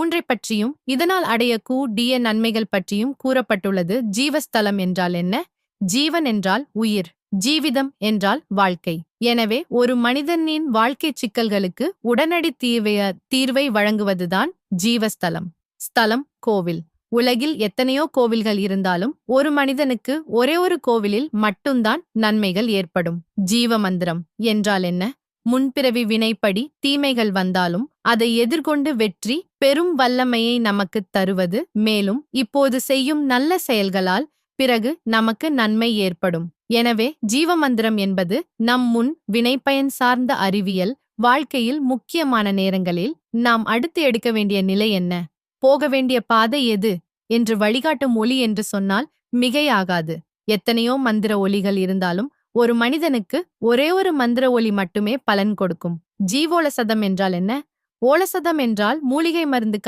மூன்றைப் பற்றியும் இதனால் அடையக்கூடிய நன்மைகள் பற்றியும் கூறப்பட்டுள்ளது. ஜீவஸ்தலம் என்றால் என்ன? ஜீவன் என்றால் உயிர். ஜீவிதம் என்றால் வாழ்க்கை. எனவே ஒரு மனிதனின் வாழ்க்கை சிக்கல்களுக்கு உடனடி தீர்வைய தீர்வை வழங்குவதுதான் ஜீவஸ்தலம். ஸ்தலம் கோவில். உலகில் எத்தனையோ கோவில்கள் இருந்தாலும் ஒரு மனிதனுக்கு ஒரே ஒரு கோவிலில் மட்டும்தான் நன்மைகள் ஏற்படும். ஜீவ மந்திரம் என்றால் என்ன? முன்பிறவி வினைப்படி தீமைகள் வந்தாலும் அதை எதிர்கொண்டு வெற்றி பெரும் வல்லமையை நமக்குத் தருவது. மேலும் இப்போது செய்யும் நல்ல செயல்களால் பிறகு நமக்கு நன்மை ஏற்படும். எனவே ஜீவமந்திரம் என்பது நம் முன் வினைப்பயன் சார்ந்த அறிவியல் வாழ்க்கையில் முக்கியமான நேரங்களில் நாம் அடுத்து எடுக்க வேண்டிய நிலை என்ன? போக வேண்டிய பாதை எது? என்று வழிகாட்டும் ஒலி என்று சொன்னால் மிகையாகாது. எத்தனையோ மந்திர ஒலிகள் இருந்தாலும் ஒரு மனிதனுக்கு ஒரே ஒரு மந்திர ஒலி மட்டுமே பலன் கொடுக்கும். ஜீவோலசதம் என்றால் என்ன? ஓலசதம் என்றால் மூலிகை மருந்து